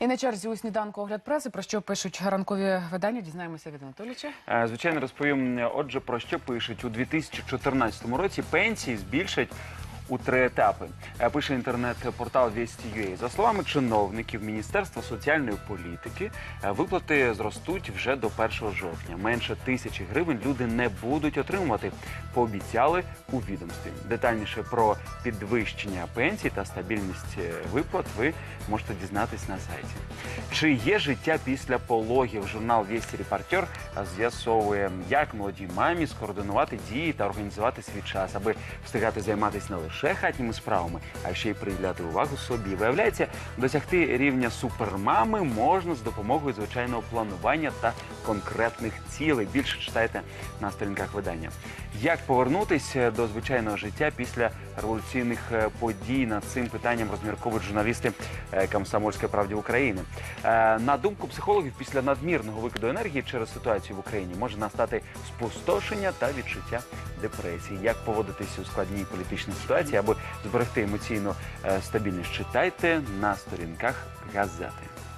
І на черзі у сніданку огляд преси, про що пишуть ранкові видання, дізнаємося від Анатолійовича. Е, Звичайно, розповім. Отже, про що пишуть у 2014 році пенсії збільшать. У три етапи Е, пише інтернет-портал Вісті.ua. За словами чиновників Міністерства соціальної політики, е, виплати зростуть вже до 1 жовтня. Менше тисячі гривень люди не будуть отримувати. Пообіцяли у відомстві. Детальніше про підвищення пенсій та стабільність е, виплат ви можете дізнатись на сайті. Чи є життя після пологів? Журнал Вісті Репортер з'ясовує, як молодій мамі скоординувати дії та організувати свій час, аби встигати займатися не лише хатніми справами, а ще й приділяти увагу собі. Виявляється, досягти рівня супермами можна з допомогою звичайного планування та конкретних цілей. Більше читайте на сторінках видання. Як повернутися до звичайного життя після революційних е, подій? Над цим питанням розмірковують журналісти е, Комсомольської правди України. Е, На думку психологів, після надмірного викиду енергії через ситуацію в Україні може настати спустошення та відчуття депресії. Як поводитися у складній політичній ситуації, аби зберегти емоційну е, стабільність? Читайте на сторінках газети.